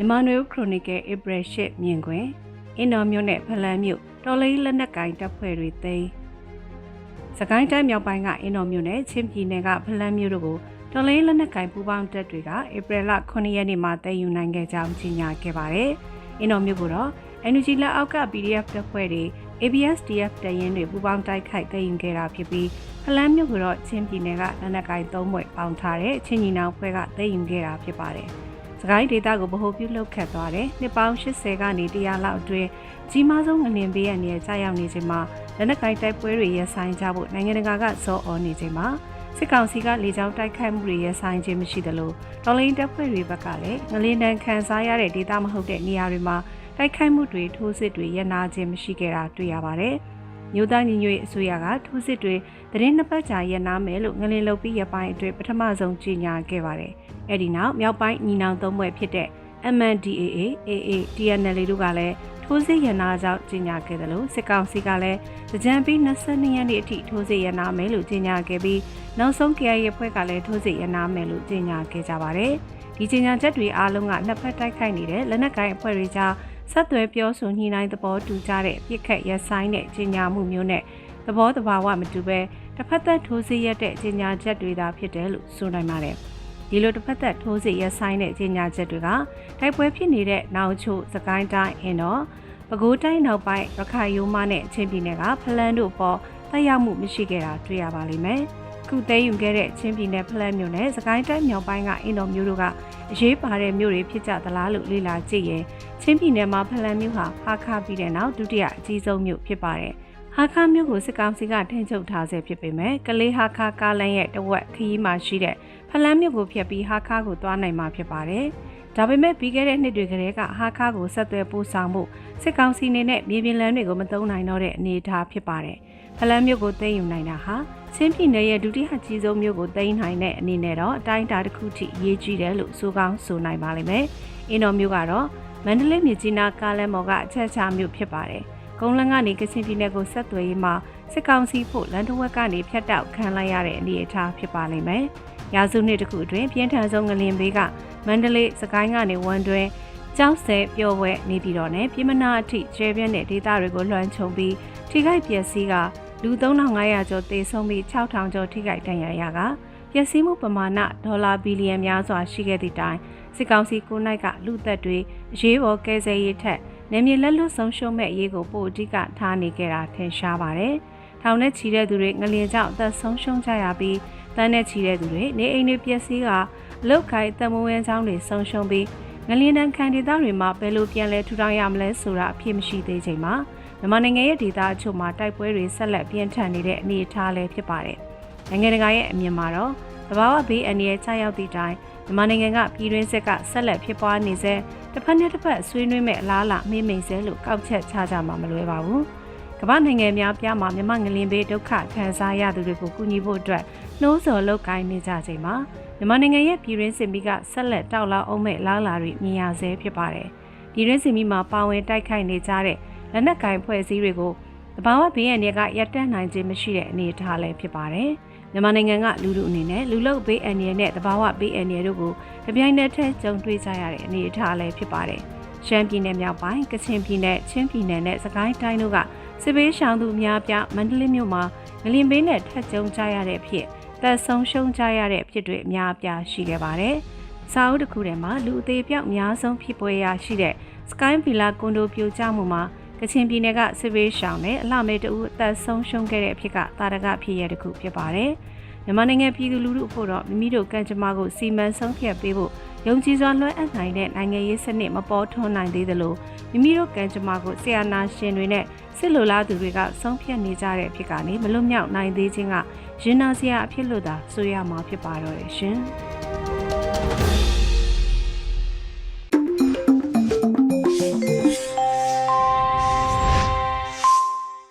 မြန်မာနွေဦးခရိုနီကယ်ဧပြီ8မြင်ကွင်အင်းတော်မြို့နယ်ဖလန်းမြို့တော်လေးလက်နက်ကင်တပ်ဖွဲ့တွေသိမ်းစကိုင်းတိုင်းမြောက်ပိုင်းကအင်းတော်မြို့နယ်ချင်းပြည်နယ်ကဖလန်းမြို့တို့ကိုတော်လေးလက်နက်ကင်ပူးပေါင်းတပ်တွေကဧပြီလ9ရက်နေ့မှာသိမ်းယူနိုင်ခဲ့ကြောင်းကြေညာခဲ့ပါတယ်။အင်းတော်မြို့ကိုတော့ NUG လက်အောက်က PDF တပ်ဖွဲ့တွေ ABSDF တရင်တွေပူးပေါင်းတိုက်ခိုက်သိမ်းယူခဲ့တာဖြစ်ပြီးဖလန်းမြို့ကတော့ချင်းပြည်နယ်ကလက်နက်ကင်သုံးဘွဲ့ပေါင်းထားတဲ့ချင်းညီနောင်ဖွဲ့ကသိမ်းယူခဲ့တာဖြစ်ပါတယ်။ စကိုင်းဒေတာကိုဗဟိုပြုလှုပ်ခတ်သွားတယ်။နှစ်ပေါင်း80ကနေ100လောက်အတွင်းကြီးမားဆုံးငလင်ပေးရနေကြရောက်နေချိန်မှာလက်နက်ကင်တိုက်ပွဲတွေရဆိုင်ကြဖို့နိုင်ငံတကာကစောအော်နေချိန်မှာစစ်ကောင်စီကလေကြောင်းတိုက်ခိုက်မှုတွေရဆိုင်ခြင်းမရှိသလိုတော်လိုင်းတပ်ဖွဲ့တွေဘက်ကလည်းငလင်တန်ခံစားရတဲ့ဒေတာမဟုတ်တဲ့နေရာတွေမှာတိုက်ခိုက်မှုတွေထိုးစစ်တွေရနာခြင်းမရှိခဲ့တာတွေ့ရပါတယ်။ မြို့သားညီညွတ်ရေးအစိုးရကထိုးစစ်တွေသတင်းနှစ်ပတ်ကြာရနာမယ်လို့ငလင်လုတ်ပြီးရပိုင်းအတွင်းပထမဆုံးကြေညာခဲ့ပါတယ်။အဲ့ဒီနောက်မြောက်ပိုင်းညီနောင်သုံးဘွဲ့ဖြစ်တဲ့ MNDAA AA TNL တို့ကလည်းထိုးစစ်ရနာကြောင့်ကြေညာခဲ့တယ်လို့စစ်ကောင်စီကလည်းကြံပြီး22ရက်နေ့အထိထိုးစစ်ရနာမယ်လို့ကြေညာခဲ့ပြီးနောက်ဆုံး KI ရဖွဲ့ကလည်းထိုးစစ်ရနာမယ်လို့ကြေညာခဲ့ကြပါတယ်။ဒီကြေညာချက်တွေအားလုံးကနှစ်ဖက်တိုက်ခိုက်နေတဲ့လက်နက်ကိုင်အဖွဲ့တွေကြား ဆက်သွယ်ပြောဆိုညှိနှိုင်းသဘောတူကြတဲ့ပြစ်ခတ်ရဆိုင်တဲ့ကြေညာမှုမျိုးနဲ့သဘောတဘာဝမတူပဲတစ်ဖက်သက်ထိုးစစ်ရတဲ့ကြေညာချက်တွေသာဖြစ်တယ်လို့ဆိုနိုင်ပါတယ်။ဒီလိုတစ်ဖက်သက်ထိုးစစ်ရဆိုင်တဲ့ကြေညာချက်တွေကတိုက်ပွဲဖြစ်နေတဲ့နောက်ချို့စကိုင်းတိုင်းအင်းတော့ပဲခူးတိုင်းနောက်ပိုင်းရခိုင်ရိုးမနဲ့ချင်းပြည်နယ်ကဖလန်းတို့ပေါ်တက်ရောက်မှုမရှိခဲ့တာတွေ့ရပါလိမ့်မယ်။ ခုသိမ်းယူခဲ့တဲ့ချင်းပြည်နယ်ဖလန်းမြို့နယ်စကိုင်းတိုင်းမြောက်ပိုင်းကအင်းတော်မြို့တို့ကအရေးပါတဲ့မြို့တွေဖြစ်ကြသလားလို့လေ့လာကြည့်ရင်ချင်းပြည်နယ်မှာဖလန်းမြို့ဟာဟာခါပြီးတဲ့နောက်ဒုတိယအကြီးဆုံးမြို့ဖြစ်ပါတယ်။ဟာခါမြို့ကိုစစ်ကောင်စီကထိန်းချုပ်ထားဆဲဖြစ်ပေမဲ့ကလေးဟာခါကားလမ်းရဲ့တဝက်ခရီးမှာရှိတဲ့ဖလန်းမြို့ကိုဖျက်ပြီးဟာခါကိုသွားနိုင်မှာဖြစ်ပါတယ်။ဒါပေမဲ့ပြီးခဲ့တဲ့နှစ်တွေကတည်းကဟာခါကိုဆက်သွယ်ပို့ဆောင်မှုစစ်ကောင်စီနေနဲ့မြေပြင်လမ်းတွေကိုမသုံးနိုင်တော့တဲ့အနေအထားဖြစ်ပါတယ်။ဖလန်းမြို့ကိုသိမ်းယူနိုင်တာဟာ ချင်းပြည်နယ်ရဲ့ဒုတိယကြီးဆုံးမြို့ကိုသိမ်းနိုင်တဲ့အနေနဲ့တော့အတိုင်းအတာတစ်ခုထိအရေးကြီးတယ်လို့ဆိုကောင်းဆိုနိုင်ပါလိမ့်မယ်။အင်းတော်မြို့ကတော့မန္တလေးမြကြီးနားကားလမ်းပေါ်ကအချက်ချမြို့ဖြစ်ပါတယ်။ကုန်းလန်းကနေကချင်ပြည်နယ်ကိုဆက်သွယ်ရေးမှာစစ်ကောင်စီဖို့လန်တဝက်ကနေဖျက်တောက်ခံလိုက်ရတဲ့အနေအထားဖြစ်ပါလိမ့်မယ်။ရာစုနှစ်တစ်ခုအတွင်းပြင်းထန်ဆုံးငလင်ဘေးကမန္တလေးစကိုင်းကနေဝန်တွဲကျောက်ဆဲပျော်ဝဲနေပြည်တော်နဲ့ပြည်မနာအထိကျဲပြန့်တဲ့ဒေသတွေကိုလွှမ်းခြုံပြီးထိခိုက်ပျက်စီးက လူ3500ကျော်သေဆုံးပြီး6000ကျော်ထိခိုက်ဒဏ်ရာရကပျက်စီးမှုပမာဏဒေါ်လာဘီလီယံများစွာရှိခဲ့သည့်တိုင်စစ်ကောင်စီကိုနိုင်ကလူသက်တွေအရေးပေါ်ကယ်ဆယ်ရေးထက်နေမြေလက်လွတ်ဆုံးရှုံးမဲ့အရေးကိုပိုအဓိကထားနေကြတာထင်ရှားပါတယ်။ထောင်နဲ့ချီတဲ့သူတွေငလျင်ကြောင့်အသက်ဆုံးရှုံးကြရပြီးတန်းနဲ့ချီတဲ့သူတွေနေအိမ်တွေပျက်စီးကအလုတ်ခိုင်တမဝင်းချောင်းတွေဆုံးရှုံးပြီးငလျင်တန်းခံဒေသတွေမှာဘယ်လိုပြန်လဲထူထောင်ရမလဲဆိုတာအဖြစ်မရှိသေးချိန်မှာ မြန်မာနိုင်ငံရဲ့ဒေသအချို့မှာတိုက်ပွဲတွေဆက်လက်ပြင်းထန်နေတဲ့အနေအထားလည်းဖြစ်ပါတယ်။နိုင်ငံတကာရဲ့အမြင်မှာတော့သဘာဝဘေးအန္တရာယ်ချရောက်သည့်တိုင်မြန်မာနိုင်ငံကပြည်တွင်းစစ်ကဆက်လက်ဖြစ်ပွားနေစေတစ်ဖက်နဲ့တစ်ဖက်ဆွေးနွေးမဲ့အလားအလာမေးမိန်စေလို့ကောက်ချက်ချကြမှာမလွယ်ပါဘူး။ကမ္ဘာနိုင်ငံများပြားမှာမြန်မာငလင်ဘေးဒုက္ခခံစားရသူတွေကိုကူညီဖို့အတွက်နှိုးဆော်လုပ်ကိုင်းနေကြချိန်မှာမြန်မာနိုင်ငံရဲ့ပြည်တွင်းစစ်မီကဆက်လက်တောက်လောင်အောင်မဲ့လားလာတွေမြင်ရဆဲဖြစ်ပါတယ်။ပြည်တွင်းစစ်မီမှာပါဝင်တိုက်ခိုက်နေကြတဲ့ လက်နက်ကင်ဖွဲ့စည်းတွေကိုတဘာဝဘေးရန်တွေကရပ်တန့်နိုင်ခြင်းမရှိတဲ့အနေအထားလည်းဖြစ်ပါတယ်။မြန်မာနိုင်ငံကလူလူအနေနဲ့လူလုဘေးအန္တရာယ်နဲ့တဘာဝဘေးအန္တရာယ်တို့ကိုကြပြိုင်တည်းထက်ကြုံတွေ့ကြရတဲ့အနေအထားလည်းဖြစ်ပါတယ်။ရှမ်းပြည်နယ်မြောက်ပိုင်းကချင်ပြည်နယ်ချင်းပြည်နယ်နဲ့စကိုင်းတိုင်းတို့ကစစ်ဘေးရှောင်သူအများပြားမန္တလေးမြို့မှာငလင်ဘေးနဲ့ထက်ကြုံကြရတဲ့ဖြစ်သက်ဆုံးရှုံးကြရတဲ့ဖြစ်တွေအများပြားရှိခဲ့ပါတယ်။စာအုပ်တစ်ခုထဲမှာလူအသေးပြောက်အများဆုံးဖြစ်ပွဲရရှိတဲ့ Sky Villa ကွန်ဒိုပြိုကျမှုမှာ ကချင်ပြည်နယ်ကစစ်ဘေးရှောင်နဲ့အလှမဲတူအသက်ဆုံးရှုံးခဲ့တဲ့အဖြစ်ကတာရကဖြစ်ရတဲ့ခုဖြစ်ပါတယ်။မြန်မာနိုင်ငံပြည်သူလူထုအဖို့တော့မိမိတို့ကံကြမ္မာကိုစီမံဆုံးဖြတ်ပေးဖို့ယုံကြည်စွာလွှဲအပ်နိုင်တဲ့နိုင်ငံရေးစနစ်မပေါ်ထွန်းနိုင်သေးသလိုမိမိတို့ကံကြမ္မာကိုဆရာနာရှင်တွေနဲ့စစ်လိုလားသူတွေကဆုံးဖြတ်နေကြတဲ့အဖြစ်ကနေမလွတ်မြောက်နိုင်သေးခြင်းကရင်နာစရာအဖြစ်လို့သာဆိုရမှာဖြစ်ပါတော့တယ်ရှင်။